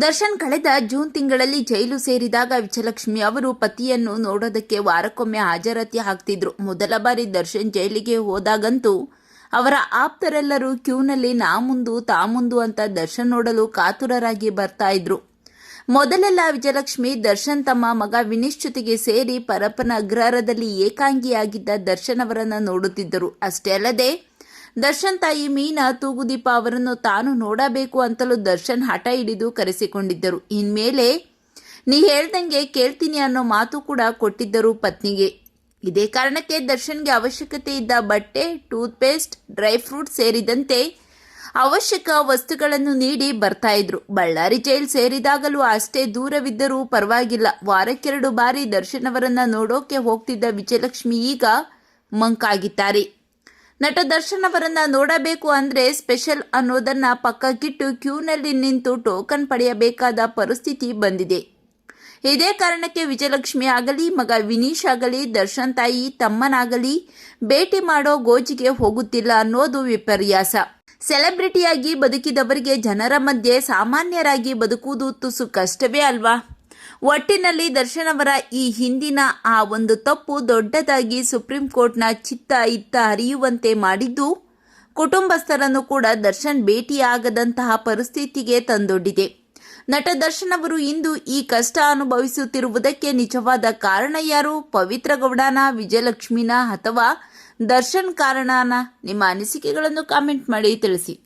ದರ್ಶನ್ ಕಳೆದ ಜೂನ್ ತಿಂಗಳಲ್ಲಿ ಜೈಲು ಸೇರಿದಾಗ ವಿಜಯಲಕ್ಷ್ಮಿ ಅವರು ಪತಿಯನ್ನು ನೋಡೋದಕ್ಕೆ ವಾರಕ್ಕೊಮ್ಮೆ ಹಾಜರಾತಿ ಹಾಕ್ತಿದ್ರು. ಮೊದಲ ಬಾರಿ ದರ್ಶನ್ ಜೈಲಿಗೆ ಹೋದಾಗಂತೂ ಅವರ ಆಪ್ತರೆಲ್ಲರೂ ಕ್ಯೂನಲ್ಲಿ ನಾ ಮುಂದು, ತಾ ಮುಂದು ಅಂತ ದರ್ಶನ್ ನೋಡಲು ಕಾತುರರಾಗಿ ಬರ್ತಾ ಇದ್ರು. ಮೊದಲೆಲ್ಲ ವಿಜಯಲಕ್ಷ್ಮಿ ದರ್ಶನ್ ತಮ್ಮ ಮಗ ವಿನೀಶ್ ಜೊತೆಗೆ ಸೇರಿ ಪರಪ್ಪನ ಅಗ್ರಹಾರದಲ್ಲಿ ಏಕಾಂಗಿಯಾಗಿದ್ದ ದರ್ಶನ್ ಅವರನ್ನ ನೋಡುತ್ತಿದ್ದರು. ಅಷ್ಟೇ ಅಲ್ಲದೆ ದರ್ಶನ್ ತಾಯಿ ಮೀನಾ ತೂಗುದೀಪ ಅವರನ್ನು ತಾನು ನೋಡಬೇಕು ಅಂತಲೂ ದರ್ಶನ್ ಹಠ ಹಿಡಿದು ಕರೆಸಿಕೊಂಡಿದ್ದರು. ಇನ್ಮೇಲೆ, ನೀ ಹೇಳ್ದಂಗೆ ಕೇಳ್ತೀನಿ ಅನ್ನೋ ಮಾತು ಕೂಡ ಕೊಟ್ಟಿದ್ದರು ಪತ್ನಿಗೆ. ಇದೇ ಕಾರಣಕ್ಕೆ ದರ್ಶನ್ಗೆ ಅವಶ್ಯಕತೆ ಇದ್ದ ಬಟ್ಟೆ ಟೂತ್ ಪೇಸ್ಟ್ ಡ್ರೈ ಫ್ರೂಟ್ ಸೇರಿದಂತೆ ಅವಶ್ಯಕ ವಸ್ತುಗಳನ್ನು ನೀಡಿ ಬರ್ತಾ ಇದ್ರು. ಬಳ್ಳಾರಿ ಜೈಲ್ ಸೇರಿದಾಗಲೂ ಅಷ್ಟೇ ದೂರವಿದ್ದರೂ ಪರವಾಗಿಲ್ಲ. ವಾರಕ್ಕೆರಡು ಬಾರಿ ದರ್ಶನ್ ಅವರನ್ನ ನೋಡೋಕೆ ಹೋಗ್ತಿದ್ದ ವಿಜಯಲಕ್ಷ್ಮಿ ಈಗ ಮಂಕಾಗಿದ್ದಾರೆ. ನಟ ದರ್ಶನ್ ಅವರನ್ನ ನೋಡಬೇಕು ಅಂದ್ರೆ ಸ್ಪೆಷಲ್ ಅನ್ನೋದನ್ನ ಪಕ್ಕಕ್ಕಿಟ್ಟು ಕ್ಯೂನಲ್ಲಿ ನಿಂತು ಟೋಕನ್ ಪಡೆಯಬೇಕಾದ ಪರಿಸ್ಥಿತಿ ಬಂದಿದೆ. ಇದೇ ಕಾರಣಕ್ಕೆ ವಿಜಯಲಕ್ಷ್ಮಿ ಆಗಲಿ, ಮಗ ವಿನೀಶ್ ಆಗಲಿ, ದರ್ಶನ್ ತಾಯಿ ತಮ್ಮನಾಗಲಿ ಭೇಟಿ ಮಾಡೋ ಗೋಜಿಗೆ ಹೋಗುತ್ತಿಲ್ಲ ಅನ್ನೋದು ವಿಪರ್ಯಾಸ. ಸೆಲೆಬ್ರಿಟಿಯಾಗಿ ಬದುಕಿದವರಿಗೆ ಜನರ ಮಧ್ಯೆ ಸಾಮಾನ್ಯರಾಗಿ ಬದುಕುವುದು ತುಸು ಕಷ್ಟವೇ ಅಲ್ವಾ? ಒಟ್ಟಿನಲ್ಲಿ ದರ್ಶನ್ ಅವರ ಈ ಹಿಂದಿನ ಆ ಒಂದು ತಪ್ಪು ದೊಡ್ಡದಾಗಿ ಸುಪ್ರೀಂ ಕೋರ್ಟ್ನ ಚಿತ್ತ ಇತ್ತ ಹರಿಯುವಂತೆ ಮಾಡಿದ್ದು, ಕುಟುಂಬಸ್ಥರನ್ನು ಕೂಡ ದರ್ಶನ್ ಭೇಟಿಯಾಗದಂತಹ ಪರಿಸ್ಥಿತಿಗೆ ತಂದೊಡ್ಡಿದೆ. ನಟ ದರ್ಶನ್ ಅವರು ಇಂದು ಈ ಕಷ್ಟ ಅನುಭವಿಸುತ್ತಿರುವುದಕ್ಕೆ ನಿಜವಾದ ಕಾರಣ ಯಾರು? ಪವಿತ್ರ ಗೌಡನ, ವಿಜಯಲಕ್ಷ್ಮಿನ ಅಥವಾ ದರ್ಶನ್ ಕಾರಣನ? ನಿಮ್ಮ ಅನಿಸಿಕೆಗಳನ್ನು ಕಾಮೆಂಟ್ ಮಾಡಿ ತಿಳಿಸಿ.